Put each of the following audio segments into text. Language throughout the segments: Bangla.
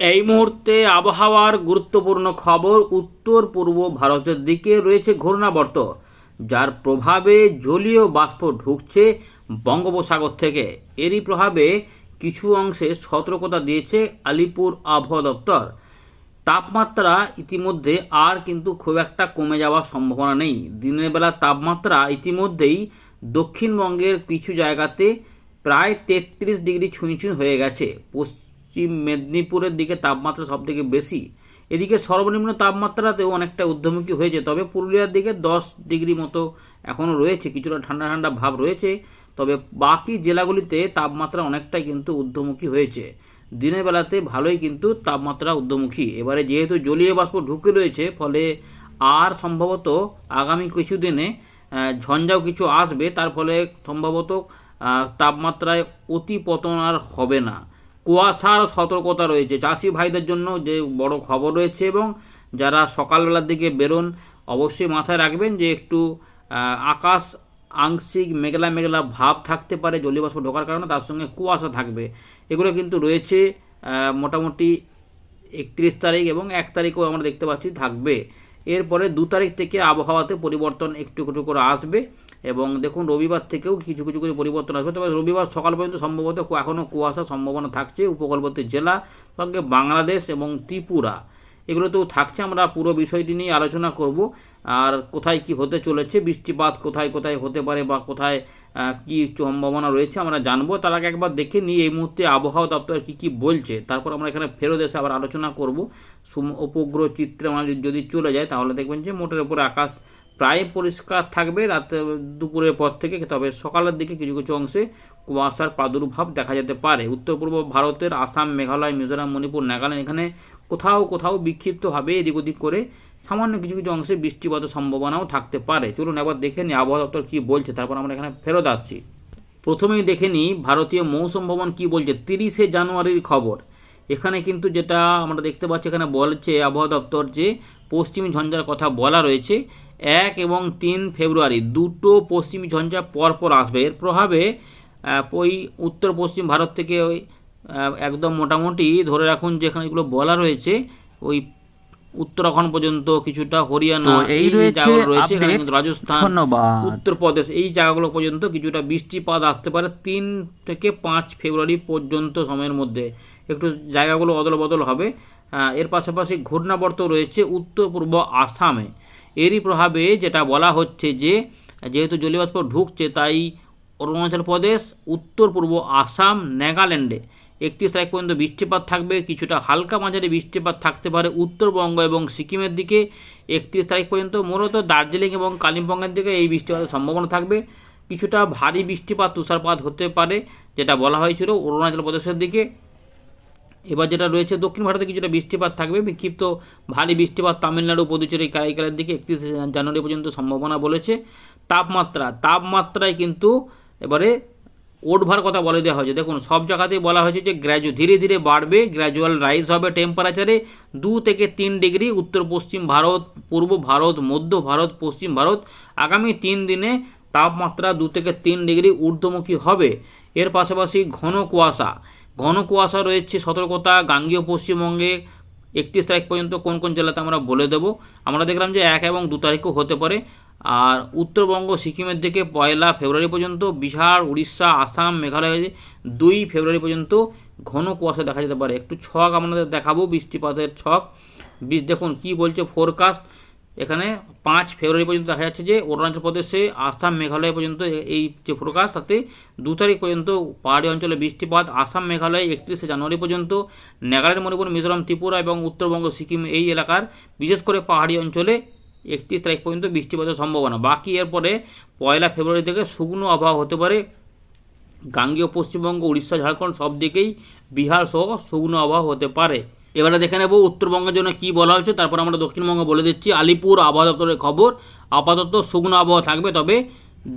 এই মুহূর্তে আবহাওয়ার গুরুত্বপূর্ণ খবর উত্তর পূর্ব ভারতের দিকে রয়েছে ঘূর্ণাবর্ত, যার প্রভাবে জলীয় বাষ্প ঢুকছে বঙ্গোপসাগর থেকে। এরই প্রভাবে কিছু অংশে সতর্কতা দিয়েছে আলিপুর আবহাওয়া দপ্তর। তাপমাত্রা ইতিমধ্যে আর কিন্তু খুব একটা কমে যাওয়ার সম্ভাবনা নেই। দিনের বেলা তাপমাত্রা ইতিমধ্যেই দক্ষিণবঙ্গের কিছু জায়গাতে প্রায় তেত্রিশ ডিগ্রি ছুঁই হয়ে গেছে। পশ্চিম মেদিনীপুরের দিকে তাপমাত্রা সব থেকে বেশি। এদিকে সর্বনিম্ন তাপমাত্রাতেও অনেকটা ঊর্ধ্বমুখী হয়েছে তবে পুরুলিয়ার দিকে দশ ডিগ্রি মতো এখনও রয়েছে কিছুটা ঠান্ডা ঠান্ডা ভাব রয়েছে তবে বাকি জেলাগুলিতে তাপমাত্রা অনেকটাই কিন্তু ঊর্ধ্বমুখী হয়েছে। দিনের বেলাতে ভালোই কিন্তু তাপমাত্রা ঊর্ধ্বমুখী। এবারে যেহেতু জলীয় বাষ্প ঢুকে রয়েছে ফলে আর সম্ভবত আগামী কিছুদিনে আহ, ঝঞ্ঝাও কিছু আসবে তার ফলে সম্ভবত তাপমাত্রায় অতি পতন আর হবে না। কুয়াশার সতর্কতা রয়েছে। চাষি ভাইদের জন্য যে বড় খবর রয়েছে এবং যারা সকালবেলার দিকে বেরোন, অবশ্যই মাথায় রাখবেন যে একটু আকাশ আংশিক মেঘলা মেঘলা ভাব থাকতে পারে, জলীয়বাষ্প ঢোকার কারণে তার সঙ্গে কুয়াশা থাকবে। এগুলো কিন্তু রয়েছে মোটামুটি একত্রিশ তারিখ এবং এক তারিখও আমরা দেখতে পাচ্ছি থাকবে। এরপরে দু তারিখ থেকে আবহাওয়াতে পরিবর্তন একটু একটু করে আসবে। এবং দেখুন রবিবার থেকেও কিছু কিছু করে পরিবর্তন আসবে। তবে রবিবার সকাল পর্যন্ত সম্ভবত এখনও কুয়াশা সম্ভাবনা থাকছে উপকূলবর্তী জেলা, সঙ্গে বাংলাদেশ এবং ত্রিপুরা। এগুলোতেও থাকছে, আমরা পুরো বিষয়টি নিয়ে আলোচনা করব। আর কোথায় কি হতে চলেছে, বৃষ্টিপাত কোথায় কোথায় হতে পারে বা কোথায় কি সম্ভাবনা রয়েছে, আমরা জানব। তার আগে একবার দেখে নিই এই মুহূর্তে আবহাওয়া দপ্তর কি কি বলছে। তারপর আমরা এখানে ফেরত এসে আবার আলোচনা করব। উপগ্রহ চিত্রে আমরা যদি- যদি চলে যায়, তাহলে দেখবেন যে মোটের উপরে আকাশ প্রায় পরিষ্কার থাকবে রাতে দুপুরের পর থেকে, তবে সকালের দিকে কিছু কিছু অংশে কুয়াশার প্রাদুর্ভাব দেখা যেতে পারে। উত্তর পূর্ব ভারতের আসাম, মেঘালয়, মিজোরাম, মণিপুর, নাগাল্যান্ড এখানে কোথাও কোথাও বিক্ষিপ্তভাবে এদিক ওদিক করে সামান্য কিছু কিছু অংশে বৃষ্টিপাত সম্ভাবনাও থাকতে পারে। চলুন একবার দেখে নিই আবহাওয়া দপ্তর কী বলছে, তারপর আমরা এখানে ফেরত আসছি। প্রথমেই দেখে নিই ভারতীয় মৌসুম ভবন কী বলছে, তিরিশে জানুয়ারির খবর। এখানে কিন্তু যেটা আমরা দেখতে পাচ্ছি, এখানে বলছে আবহাওয়া দপ্তর যে পশ্চিমী ঝঞ্ঝার কথা বলা রয়েছে এক এবং তিন ফেব্রুয়ারি দুটো পশ্চিমী ঝঞ্ঝা পরপর আসবে। এর প্রভাবে ওই উত্তর পশ্চিম ভারত থেকে ওই একদম মোটামুটি ধরে রাখুন যেখানে এগুলো বলা রয়েছে ওই উত্তরাখণ্ড পর্যন্ত কিছুটা হরিয়ানা এই রয়েছে রাজস্থান উত্তরপ্রদেশ এই জায়গাগুলো পর্যন্ত কিছুটা বৃষ্টিপাত আসতে পারে তিন থেকে পাঁচ ফেব্রুয়ারি পর্যন্ত সময়ের মধ্যে। একটু জায়গাগুলো অদল বদল হবে এর পাশাপাশি ঘূর্ণাবর্ত রয়েছে উত্তর পূর্ব আসামে। এরই প্রভাবে যেটা বলা হচ্ছে যে, যেহেতু জলীয়বাষ্প ঢুকছে, তাই অরুণাচল প্রদেশ, উত্তর পূর্ব আসাম, নাগাল্যান্ডে একত্রিশ তারিখ পর্যন্ত বৃষ্টিপাত থাকবে। কিছুটা হালকা মাঝারি বৃষ্টিপাত থাকতে পারে উত্তরবঙ্গ এবং সিকিমের দিকে। একত্রিশ তারিখ পর্যন্ত মূলত দার্জিলিং এবং কালিম্পংয়ের দিকে এই বৃষ্টিপাতের সম্ভাবনা থাকবে। কিছুটা ভারী বৃষ্টিপাত তুষারপাত হতে পারে, যেটা বলা হয়েছিল অরুণাচল প্রদেশের দিকে। এবার যেটা রয়েছে, দক্ষিণ ভারতে কিছুটা বৃষ্টিপাত থাকবে। বিক্ষিপ্ত ভারী বৃষ্টিপাত তামিলনাড়ু, পুদুচেরি, কারাইকালের দিকে একত্রিশে জানুয়ারি পর্যন্ত সম্ভাবনা বলেছে। তাপমাত্রা, তাপমাত্রায় কিন্তু এবারে ওঠবার কথা বলে দেওয়া হয়েছে। দেখুন, সব জায়গাতেই বলা হয়েছে যে গ্র্যাজু ধীরে ধীরে বাড়বে, গ্র্যাজুয়াল রাইজ হবে টেম্পারেচারে দু থেকে তিন ডিগ্রি উত্তর পশ্চিম ভারত, পূর্ব ভারত, মধ্য ভারত, পশ্চিম ভারত। আগামী তিন দিনে তাপমাত্রা দু থেকে তিন ডিগ্রি ঊর্ধ্বমুখী হবে। এর পাশাপাশি ঘন কুয়াশা। ঘন কুয়াশা রয়েছে, সতর্কতা, গাঙ্গীয় পশ্চিমবঙ্গে একত্রিশ তারিখ পর্যন্ত কোন কোন জেলাতে আমরা বলে দেব। আমরা দেখলাম যে এক এবং দু তারিখও হতে পারে। আর উত্তরবঙ্গ, সিকিমের দিকে পয়লা ফেব্রুয়ারি পর্যন্ত বিহার, উড়িষ্যা, আসাম, মেঘালয় দুই ফেব্রুয়ারি পর্যন্ত ঘন কুয়াশা দেখা যেতে পারে। একটু ছক আপনাদের দেখাবো, বৃষ্টিপাতের ছক। দেখুন কি বলছে ফোরকাস্ট এখানে পাঁচ ফেব্রুয়ারি পর্যন্ত দেখা যাচ্ছে যে অরুণাচল প্রদেশে, আসাম, মেঘালয় পর্যন্ত এই যে ফোরকাস্ট তাতে দু তারিখ পর্যন্ত পাহাড়ি অঞ্চলে বৃষ্টিপাত, আসাম, মেঘালয় একত্রিশে জানুয়ারি পর্যন্ত, নাগাল্যান্ড, মণিপুর, মিজোরাম, ত্রিপুরা এবং উত্তরবঙ্গ, সিকিম এই এলাকার বিশেষ করে পাহাড়ি অঞ্চলে একত্রিশ তারিখ পর্যন্ত বৃষ্টিপাতের সম্ভাবনা। বাকি এরপরে পয়লা ফেব্রুয়ারি থেকে শুকনো আবহাওয়া হতে পারে। গাঙ্গেয়, পশ্চিমবঙ্গ, উড়িষ্যা, ঝাড়খণ্ড সব দিকেই বিহার সহ শুকনো আবহাওয়া হতে পারে। এবারে দেখে নেব উত্তরবঙ্গের জন্য কি বলা হয়েছে, তারপর আমরা দক্ষিণবঙ্গ বলে দিচ্ছি। আলিপুর আবহাওয়া দপ্তরের খবর, আপাতত শুকনো আবহাওয়া থাকবে, তবে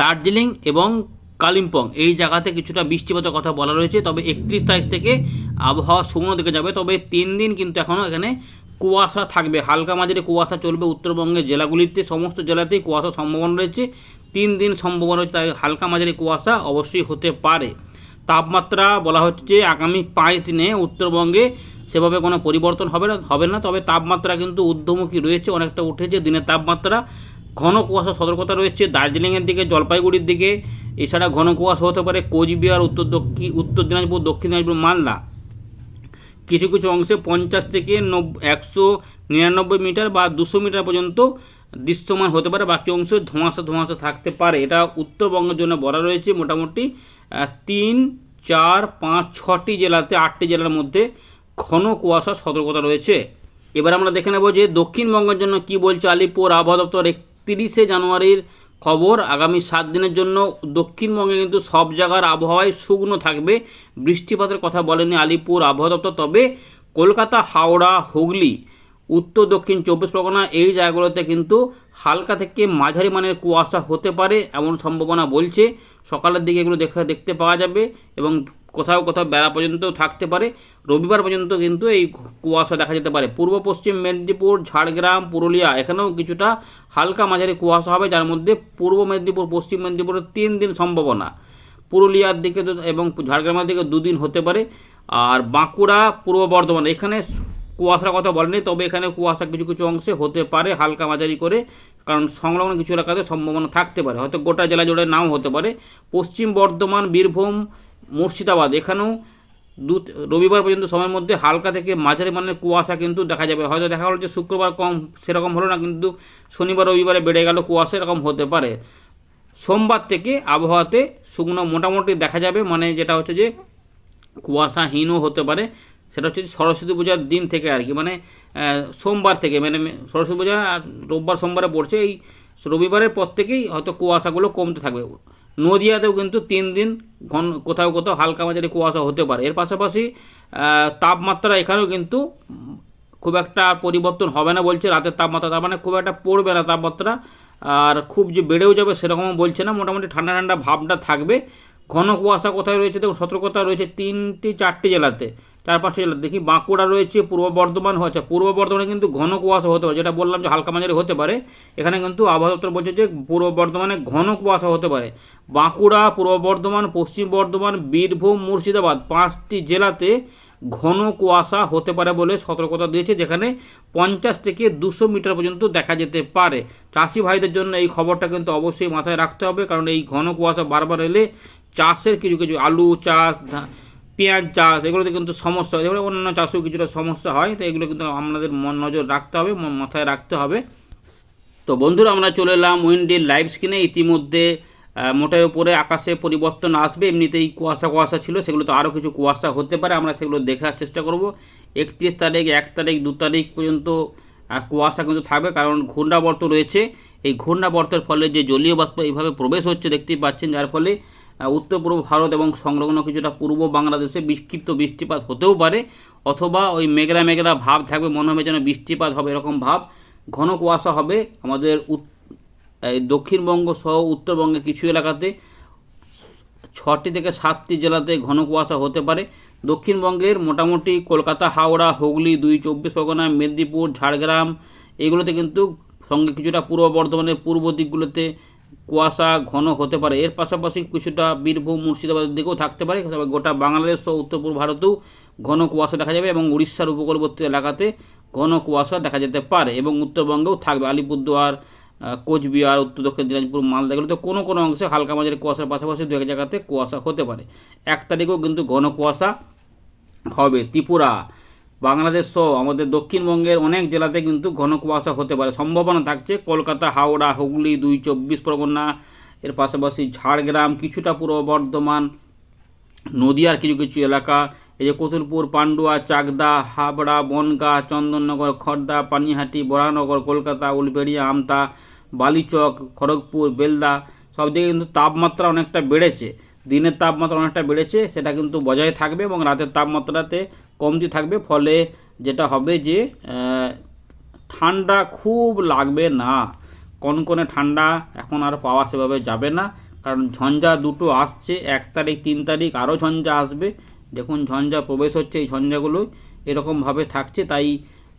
দার্জিলিং এবং কালিম্পং, এই জায়গাতে কিছুটা বৃষ্টিপাতের কথা বলা রয়েছে। তবে একত্রিশ তারিখ থেকে আবহাওয়া শুকনো দিকে যাবে, তবে তিন দিন কিন্তু এখনও এখানে কুয়াশা থাকবে। হালকা মাঝারি কুয়াশা চলবে উত্তরবঙ্গের জেলাগুলিতে, সমস্ত জেলাতেই কুয়াশা সম্ভাবনা রয়েছে। তিন দিন সম্ভাবনা রয়েছে, তাই হালকা মাঝারি কুয়াশা অবশ্যই হতে পারে। তাপমাত্রা বলা হচ্ছে আগামী পাঁচ দিনে উত্তরবঙ্গে সেভাবে কোনো পরিবর্তন হবে না হবে না, তবে তাপমাত্রা কিন্তু ঊর্ধ্বমুখী রয়েছে, অনেকটা উঠেছে। দিনের তাপমাত্রা, ঘন কুয়াশা সতর্কতা রয়েছে। দার্জিলিংয়ের দিকে, জলপাইগুড়ির দিকে, এছাড়া ঘন কুয়াশা হতে পারে কোচবিহার, উত্তর দক্ষিণ উত্তর দিনাজপুর, দক্ষিণ দিনাজপুর, মালদা। কিছু কিছু অংশে পঞ্চাশ থেকে নব্বই একশো নিরানব্বই মিটার বা দুশো মিটার পর্যন্ত দৃশ্যমান হতে পারে। বাকি অংশ ধোঁয়াশা ধোঁয়াশা থাকতে পারে। এটা উত্তরবঙ্গের জন্য বলা রয়েছে। মোটামুটি তিন, চার, পাঁচ, ছটি জেলাতে, আটটি জেলার মধ্যে ঘন কুয়াশার সতর্কতা রয়েছে। এবার আমরা দেখে নেব যে দক্ষিণবঙ্গের জন্য কি বলছে আলিপুর আবহাওয়া দপ্তর। একত্রিশে জানুয়ারির খবর, আগামী সাত দিনের জন্য দক্ষিণবঙ্গে কিন্তু সব জায়গার আবহাওয়ায় শুকনো থাকবে। বৃষ্টিপাতের কথা বলেনি আলিপুর আবহাওয়া দপ্তর, তবে কলকাতা, হাওড়া, হুগলি, উত্তর, দক্ষিণ চব্বিশ পরগনা এই জায়গাগুলোতে কিন্তু হালকা থেকে মাঝারি মানের কুয়াশা হতে পারে এমন সম্ভাবনা বলছে। সকালের দিকে এগুলো দেখা দেখতে পাওয়া যাবে এবং কোথাও কোথাও বেলা পর্যন্ত থাকতে পারে, রবিবার পর্যন্ত কিন্তু এই কুয়াশা দেখা যেতে পারে। পূর্ব পশ্চিম মেদিনীপুর, ঝাড়গ্রাম, পুরুলিয়া, এখানেও কিছুটা হালকা মাঝারি কুয়াশা হবে, যার মধ্যে পূর্ব মেদিনীপুর, পশ্চিম মেদিনীপুরের তিন দিন সম্ভাবনা। পুরুলিয়ার দিকে এবং ঝাড়গ্রামের দিকে দুদিন হতে পারে। আর বাঁকুড়া, পূর্ব বর্ধমান, এখানে কুয়াশার কথা বলেনি, তবে এখানে কুয়াশা কিছু কিছু অংশে হতে পারে, হালকা মাঝারি করে, কারণ সংলগ্ন কিছু এলাকাতে সম্ভাবনা থাকতে পারে। হয়তো গোটা জেলা জুড়ে নাও হতে পারে। পশ্চিম বর্ধমান, বীরভূম মুর্শিদাবাদ। এখানেও দু, রবিবার পর্যন্ত সময়ের মধ্যে হালকা থেকে মাঝারি মানের কুয়াশা কিন্তু দেখা যাবে। হয়তো দেখা গেলো যে শুক্রবার কম সেরকম হলো না, কিন্তু শনিবার, রবিবারে বেড়ে গেল কুয়াশা, এরকম হতে পারে। সোমবার থেকে আবহাওয়াতে শুকনো মোটামুটি দেখা যাবে মানে যেটা হচ্ছে যে কুয়াশাহীনও হতে পারে। সেটা হচ্ছে সরস্বতী পূজার দিন থেকে আর কি মানে সোমবার থেকে মানে সরস্বতী পূজা আর রোববার, সোমবারে পড়ছে। এই রবিবারের পর থেকেই হয়তো কুয়াশাগুলো কমতে থাকবে। নদিয়াতেও কিন্তু তিন দিন ঘন কোথাও কোথাও হালকা মাঝারি কুয়াশা হতে পারে। এর পাশাপাশি তাপমাত্রা এখানেও কিন্তু খুব একটা পরিবর্তন হবে না বলছে রাতের তাপমাত্রা। তার মানে খুব একটা পড়বে না তাপমাত্রা। আর খুব যে বেড়েও যাবে সেরকমও বলছে না। মোটামুটি ঠান্ডা ঠান্ডা ভাবটা থাকবে। ঘন কুয়াশা কোথায় রয়েছে দেখুন, সতর্কতা রয়েছে তিনটি, চারটি জেলাতে। পাঁচটি জেলা দেখি বাঁকুড়া রয়েছে, পূর্ব বর্ধমান হচ্ছে। পূর্ব বর্ধমানে কিন্তু ঘন কুয়াশা হতে পারে, যেটা বললাম যে হালকা মাঝারি হতে পারে। এখানে কিন্তু আবহাওয়া দপ্তর বলছে যে পূর্ব বর্ধমানে ঘন কুয়াশা হতে পারে। বাঁকুড়া, পূর্ব বর্ধমান, পশ্চিম বর্ধমান, বীরভূম, মুর্শিদাবাদ পাঁচটি জেলাতে ঘন কুয়াশা হতে পারে বলে সতর্কতা দিয়েছে, যেখানে পঞ্চাশ থেকে দুশো মিটার পর্যন্ত দেখা যেতে পারে। চাষি ভাইদের জন্য এই খবরটা কিন্তু অবশ্যই মাথায় রাখতে হবে, কারণ এই ঘন কুয়াশা বারবার এলে চাষের কিছু কিছু আলু, চাষ পেঁয়াজ চাষ, এগুলোতে কিন্তু সমস্যা হয় যেগুলো অন্যান্য চাষেও কিছুটা সমস্যা হয়, তো এগুলো কিন্তু আমাদের মন নজর রাখতে হবে মাথায় রাখতে হবে। তো বন্ধুরা, আমরা চলে এলাম উইন্ডের লাইভ স্ক্রিনে, ইতিমধ্যে মোটের উপরে আকাশে পরিবর্তন আসবে, এমনিতেই কুয়াশা কুয়াশা ছিল, সেগুলো তো আরও কিছু কুয়াশা হতে পারে, আমরা সেগুলো দেখার চেষ্টা করব। একত্রিশ তারিখ, এক তারিখ, দু তারিখ পর্যন্ত কুয়াশা কিন্তু থাকবে, কারণ ঘূর্ণাবর্ত রয়েছে। এই ঘূর্ণাবর্তের ফলে যে জলীয় বাষ্প এইভাবে প্রবেশ হচ্ছে, দেখতেই পাচ্ছেন, যার ফলে উত্তর পূর্ব ভারত এবং সংলগ্ন কিছুটা পূর্ব বাংলাদেশে বিক্ষিপ্ত বৃষ্টিপাত হতেও পারে, অথবা ওই মেঘলা মেঘলা ভাব থাকবে, মনে হবে যেন বৃষ্টিপাত হবে এরকম ভাব, ঘন কুয়াশা হবে। আমাদের দক্ষিণবঙ্গ সহ উত্তরবঙ্গের কিছু এলাকাতে ছটি থেকে সাতটি জেলাতে ঘন কুয়াশা হতে পারে। দক্ষিণবঙ্গের মোটামুটি কলকাতা, হাওড়া, হুগলি, দুই চব্বিশ পরগনা, মেদিনীপুর, ঝাড়গ্রাম, এগুলোতে কিন্তু সঙ্গে কিছুটা পূর্ব বর্ধমানের পূর্ব দিকগুলোতে কুয়াশা ঘন হতে পারে। এর পাশাপাশি কিছুটা বীরভূম, মুর্শিদাবাদের দিকেও থাকতে পারে। তবে গোটা বাংলাদেশ ও উত্তর পূর্ব ভারতেও ঘন কুয়াশা দেখা যাবে এবং উড়িষ্যার উপকূলবর্তী এলাকাতে ঘন কুয়াশা দেখা যেতে পারে এবং উত্তরবঙ্গেও থাকবে। আলিপুরদুয়ার কোচবিহার, উত্তর দক্ষিণ দিনাজপুর, মালদা তো কোনো কোনো অংশে হালকা মাঝারি কুয়াশার পাশাপাশি দু এক জায়গাতে কুয়াশা হতে পারে। এক তারিখেও কিন্তু ঘন কুয়াশা হবে। ত্রিপুরা বাংলাদেশ সহ আমাদের দক্ষিণবঙ্গের অনেক জেলাতে কিন্তু ঘন কুয়াশা হতে পারে। সম্ভাবনা থাকছে কলকাতা, হাওড়া, হুগলি, দুই চব্বিশ পরগনা, এর পাশাপাশি ঝাড়গ্রাম, কিছুটা পূর্ব বর্ধমান, নদিয়ার কিছু কিছু এলাকা, এই যে কতুলপুর, পান্ডুয়া, চাকদা, হাবড়া, বনগা, চন্দননগর খড়দা পানিহাটি, বরানগর, কলকাতা, উলবেড়িয়া, আমতা, বালিচক, খড়গপুর, বেলদা সব দিকে কিন্তু তাপমাত্রা অনেকটা বেড়েছে। দিনের তাপমাত্রা অনেকটা বেড়েছে, সেটা কিন্তু বজায় থাকবে এবং রাতের তাপমাত্রাতে কমতি থাকবে। ফলে যেটা হবে যে ঠান্ডা খুব লাগবে না। কনকনে ঠান্ডা এখন আর পাওয়া সেভাবে যাবে না। কারণ ঝঞ্ঝা দুটো আসছে, এক তারিখ, তিন তারিখ আরও ঝঞ্ঝা আসবে। দেখুন, ঝঞ্ঝা প্রবেশ হচ্ছে এই ঝঞ্ঝাগুলো এরকমভাবে থাকছে, তাই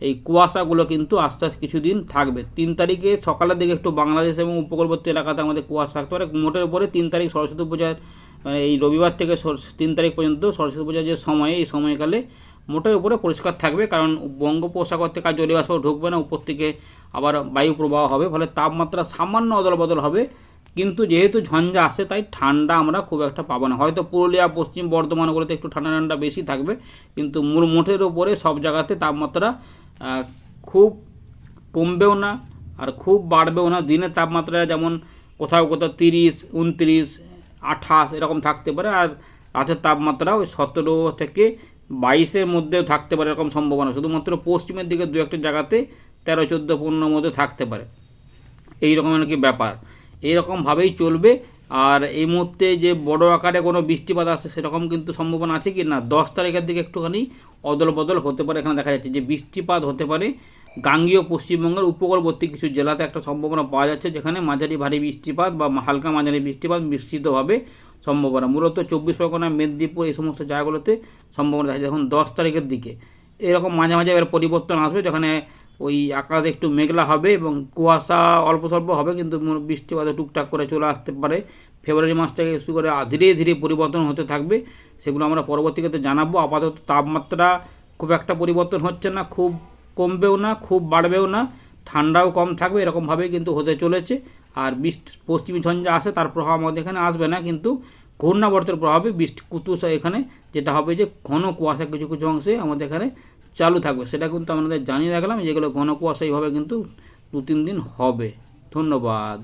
এই কুয়াশাগুলো কিন্তু আস্তে আস্তে কিছুদিন থাকবে। তিন তারিখে সকালের দিকে একটু বাংলাদেশ এবং উপকূলবর্তী এলাকাতে আমাদের কুয়াশা থাকতে পারে। মোটের উপরে তিন তারিখ সরস্বতী পূজার এই রবিবার থেকে তিন তারিখ পর্যন্ত সরস্বতী পূজার যে সময়, এই সময়কালে মোটের উপরে পরিষ্কার থাকবে কারণ বঙ্গোপসাগর থেকে আর জলীয় ঢুকবে না, উপর থেকে আবার বায়ু প্রবাহ হবে, ফলে তাপমাত্রা সামান্য অদল বদল হবে। কিন্তু যেহেতু ঝঞ্ঝা আসে তাই ঠান্ডা আমরা খুব একটা পাবো না। হয়তো পুরুলিয়া, পশ্চিম বর্ধমানগুলোতে একটু ঠান্ডা ঠান্ডা বেশি থাকবে, কিন্তু মূল মোটের উপরে সব জায়গাতে তাপমাত্রা খুব কমবেও না আর খুব বাড়বেও না। দিনের তাপমাত্রা যেমন কোথাও কোথাও তিরিশ, উনত্রিশ আঠাশ এরকম থাকতে পারে, আর রাতের তাপমাত্রা ওই সতেরো থেকে বাইশের মধ্যেও থাকতে পারে এরকম সম্ভাবনা। শুধুমাত্র পশ্চিমের দিকে দু একটা জায়গাতে তেরো, চোদ্দ পনেরোর মধ্যে থাকতে পারে। এই রকম আর কি ব্যাপার? এইরকমভাবেই চলবে, আর এই মুহূর্তে যে বড় আকারে কোনো বৃষ্টিপাত আসে, সেরকম কিন্তু সম্ভাবনা আছে কি না? দশ তারিখের দিকে একটুখানি অদল বদল হতে পারে, এখানে দেখা যাচ্ছে যে বৃষ্টিপাত হতে পারে গাঙ্গীয় পশ্চিমবঙ্গের উপকূলবর্তী কিছু জেলাতে একটা সম্ভাবনা পাওয়া যাচ্ছে, যেখানে মাঝারি ভারী বৃষ্টিপাত বা হালকা মাঝারি বৃষ্টিপাত মিশ্রিতভাবে সম্ভাবনা। মূলত চব্বিশ পরগনা, মেদিনীপুর এই সমস্ত জায়গাগুলোতে সম্ভাবনা দেখা যখন দশ তারিখের দিকে এরকম মাঝে মাঝে এর পরিবর্তন আসবে, যেখানে ওই আকাশ একটু মেঘলা হবে এবং কুয়াশা অল্প স্বল্প হবে, কিন্তু বৃষ্টিপাত টুকটাক করে চলে আসতে পারে। ফেব্রুয়ারি মাস থেকে শুরু করে ধীরে ধীরে পরিবর্তন হতে থাকবে, সেগুলো আমরা পরবর্তীকালে জানাব। আপাতত তাপমাত্রা খুব একটা পরিবর্তন হচ্ছে না, খুব কমবেও না, খুব বাড়বেও না, ঠান্ডাও কম থাকবে এরকমভাবেই কিন্তু হতে চলেছে। আর বৃষ্টি, পশ্চিমী ঝঞ্ঝা আসে, তার প্রভাব আমাদের এখানে আসবে না, কিন্তু ঘূর্ণাবর্তের প্রভাবে বৃষ্টি কুতুস এখানে, যেটা হবে যে ঘন কুয়াশা কিছু কিছু অংশে আমাদের এখানে চালু থাকবে। সেটা কিন্তু আমাদের জানিয়ে রাখলাম, যেগুলো ঘন কুয়াশা এইভাবে কিন্তু দু তিন দিন হবে। ধন্যবাদ।